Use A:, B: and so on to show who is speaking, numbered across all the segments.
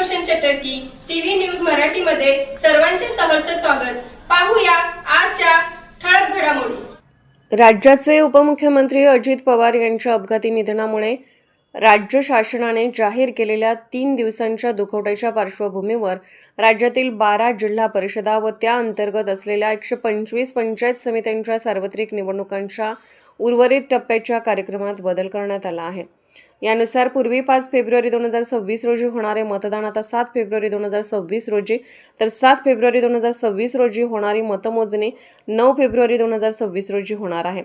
A: रोशन चटर्की TV news मराठीमध्ये सर्वांचे सहर्ष स्वागत. पाहूया आजच्या ठळक घडामोडी.
B: राज्याचे उपमुख्यमंत्री अजित पवार यांच्या अपघाती निधनामुळे राज्य शासनाने जाहीर केलेल्या तीन दिवसांच्या दुखवट्याच्या पार्श्वभूमीवर राज्यातील बारा जिल्हा परिषदा व त्या अंतर्गत असलेल्या एकशे पंचवीस पंचायत समित्यांच्या सार्वत्रिक निवडणुकांच्या उर्वरित टप्प्याच्या कार्यक्रमात बदल करण्यात आला आहे. यानुसार पूर्वी पाच फेब्रुवारी दोन हजार सव्वीस रोजी होणारे मतदान आता सात फेब्रुवारी दोन हजार सव्वीस रोजी तर सात फेब्रुवारी दोन हजार सव्वीस रोजी होणारी मतमोजणी नऊ फेब्रुवारी दोन हजार सव्वीस रोजी होणार आहे.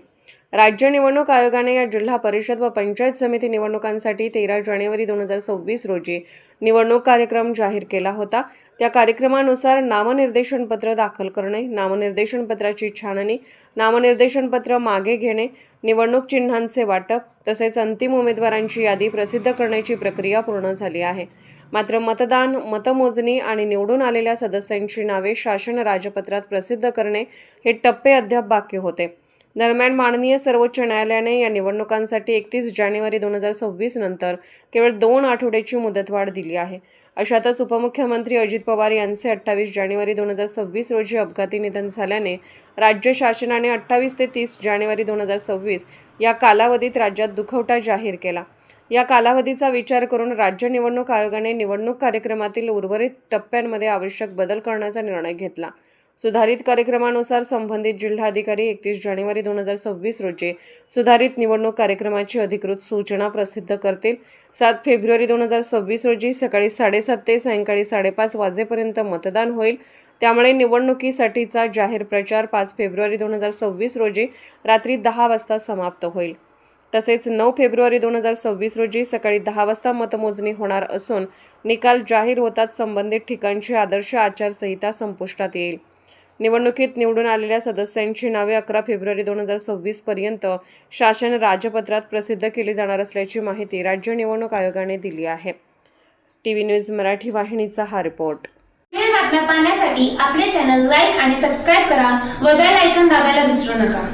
B: राज्य निवडणूक आयोगाने या जिल्हा परिषद व पंचायत समिती निवडणुकांसाठी तेरा जानेवारी दोन हजार सव्वीस रोजी निवडणूक कार्यक्रम जाहीर केला होता. त्या कार्यक्रमानुसार नामनिर्देशन पत्र दाखल करणे नामनिर्देशन पत्राची छाननी नामनिर्देशन पत्र मागे घेणे निवडणूक चिन्हांचे वाटप तसेच अंतिम उमेदवारांची यादी प्रसिद्ध करण्याची प्रक्रिया पूर्ण झाली आहे. मात्र मतदान मतमोजणी आणि निवडून आलेल्या सदस्यांची नावे शासन राजपत्रात प्रसिद्ध करणे हे टप्पे अद्याप बाकी होते. दरम्यान माननीय सर्वोच्च न्यायालयाने या निवडणुकांसाठी एकतीस जानेवारी दोन हजार सव्वीस नंतर केवळ दोन आठवड्याची मुदतवाढ दिली आहे. अशातच उपमुख्यमंत्री अजित पवार यांचे अठ्ठावीस जानेवारी दोन हजार सव्वीस रोजी अपघाती निधन झाल्याने राज्य शासनाने अठ्ठावीस ते तीस जानेवारी दोन हजार सव्वीस या कालावधीत राज्यात दुखवटा जाहीर केला. या कालावधीचा विचार करून राज्य निवडणूक आयोगाने निवडणूक कार्यक्रमातील उर्वरित टप्प्यांमध्ये आवश्यक बदल करण्याचा निर्णय घेतला. सुधारित कार्यक्रमानुसार संबंधित जिल्हाधिकारी एकतीस जानेवारी दोन हजार सव्वीस रोजी सुधारित निवडणूक कार्यक्रमाची अधिकृत सूचना प्रसिद्ध करतील. सात फेब्रुवारी दोन हजार सव्वीस रोजी सकाळी साडेसात ते सायंकाळी साडेपाच वाजेपर्यंत मतदान होईल. त्यामुळे निवडणुकीसाठीचा जाहीर प्रचार पाच फेब्रुवारी दोन हजार सव्वीस रोजी रात्री दहा वाजता समाप्त होईल. तसेच नऊ फेब्रुवारी दोन हजार सव्वीस रोजी सकाळी दहा वाजता मतमोजणी होणार असून निकाल जाहीर होताच संबंधित ठिकाणची आदर्श आचारसंहिता संपुष्टात येईल. निवडणुकीत निवडून आलेल्या सदस्यांची नावे अकरा फेब्रुवारी दोन हजार सव्वीस पर्यंत शासन राजपत्रात प्रसिद्ध केली जाणार असल्याची माहिती राज्य निवडणूक आयोगाने दिली आहे. टीव्ही न्यूज मराठी वाहिनीचा हा रिपोर्ट.
C: बातम्या पाहण्यासाठी आपले चॅनल लाईक आणि सबस्क्राईब करा व बेल आयकन दाबायला विसरू नका.